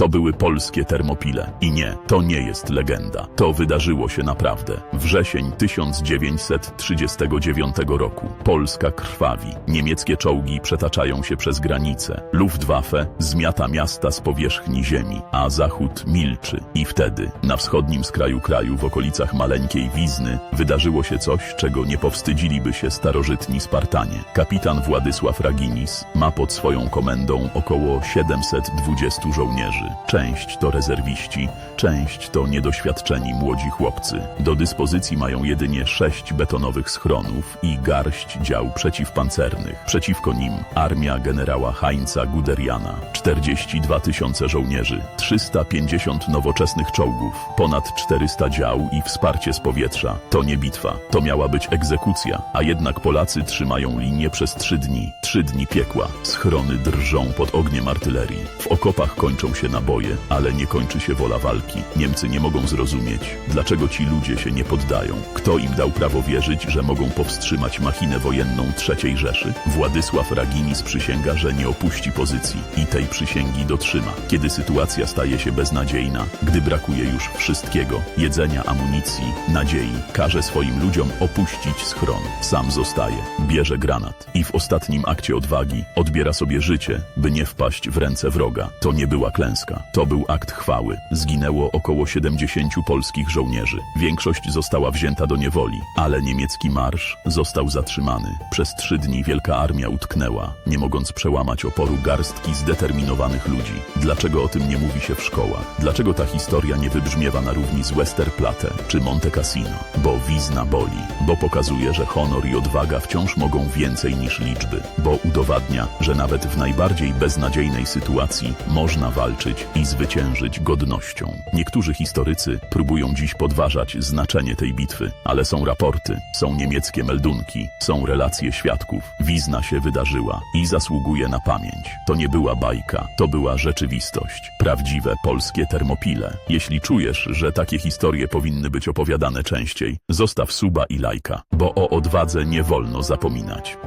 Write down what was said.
To były polskie termopile. I nie, to nie jest legenda. To wydarzyło się naprawdę. Wrzesień 1939 roku. Polska krwawi. Niemieckie czołgi przetaczają się przez granicę. Luftwaffe zmiata miasta z powierzchni ziemi, a Zachód milczy. I wtedy, na wschodnim skraju kraju, w okolicach maleńkiej Wizny, wydarzyło się coś, czego nie powstydziliby się starożytni Spartanie. Kapitan Władysław Raginis ma pod swoją komendą około 720 żołnierzy. Część to rezerwiści, część to niedoświadczeni młodzi chłopcy. Do dyspozycji mają jedynie sześć betonowych schronów i garść dział przeciwpancernych. Przeciwko nim armia generała Heinza Guderiana. 42 tysiące żołnierzy, 350 nowoczesnych czołgów, ponad 400 dział i wsparcie z powietrza. To nie bitwa, to miała być egzekucja, a jednak Polacy trzymają linię przez trzy dni. Trzy dni piekła. Schrony drżą pod ogniem artylerii. W okopach kończą się naboje, ale nie kończy się wola walki. Niemcy nie mogą zrozumieć, dlaczego ci ludzie się nie poddają. Kto im dał prawo wierzyć, że mogą powstrzymać machinę wojenną III Rzeszy? Władysław Raginis przysięga, że nie opuści pozycji i tej przysięgi dotrzyma. Kiedy sytuacja staje się beznadziejna, gdy brakuje już wszystkiego, jedzenia, amunicji, nadziei, każe swoim ludziom opuścić schron. Sam zostaje, bierze granat i w ostatnim akcie odwagi odbiera sobie życie, by nie wpaść w ręce wroga. To nie była klęska, to był akt chwały. Zginęło około 70 polskich żołnierzy. Większość została wzięta do niewoli, ale niemiecki marsz został zatrzymany. Przez trzy dni wielka armia utknęła, nie mogąc przełamać oporu garstki zdeterminowanych ludzi. Dlaczego o tym nie mówi się w szkołach? Dlaczego ta historia nie wybrzmiewa na równi z Westerplatte czy Monte Cassino? Bo wizna boli, bo pokazuje, że honor i odwaga wciąż mogą więcej niż liczby, bo udowadnia, że nawet w najbardziej beznadziejnej sytuacji można walczyć i zwyciężyć godnością. Niektórzy historycy próbują dziś podważać znaczenie tej bitwy, ale są raporty, są niemieckie meldunki, są relacje świadków. Wizna się wydarzyła i zasługuje na pamięć. To nie była bajka, to była rzeczywistość. Prawdziwe polskie termopile. Jeśli czujesz, że takie historie powinny być opowiadane częściej, zostaw suba i lajka, bo o odwadze nie wolno zapominać.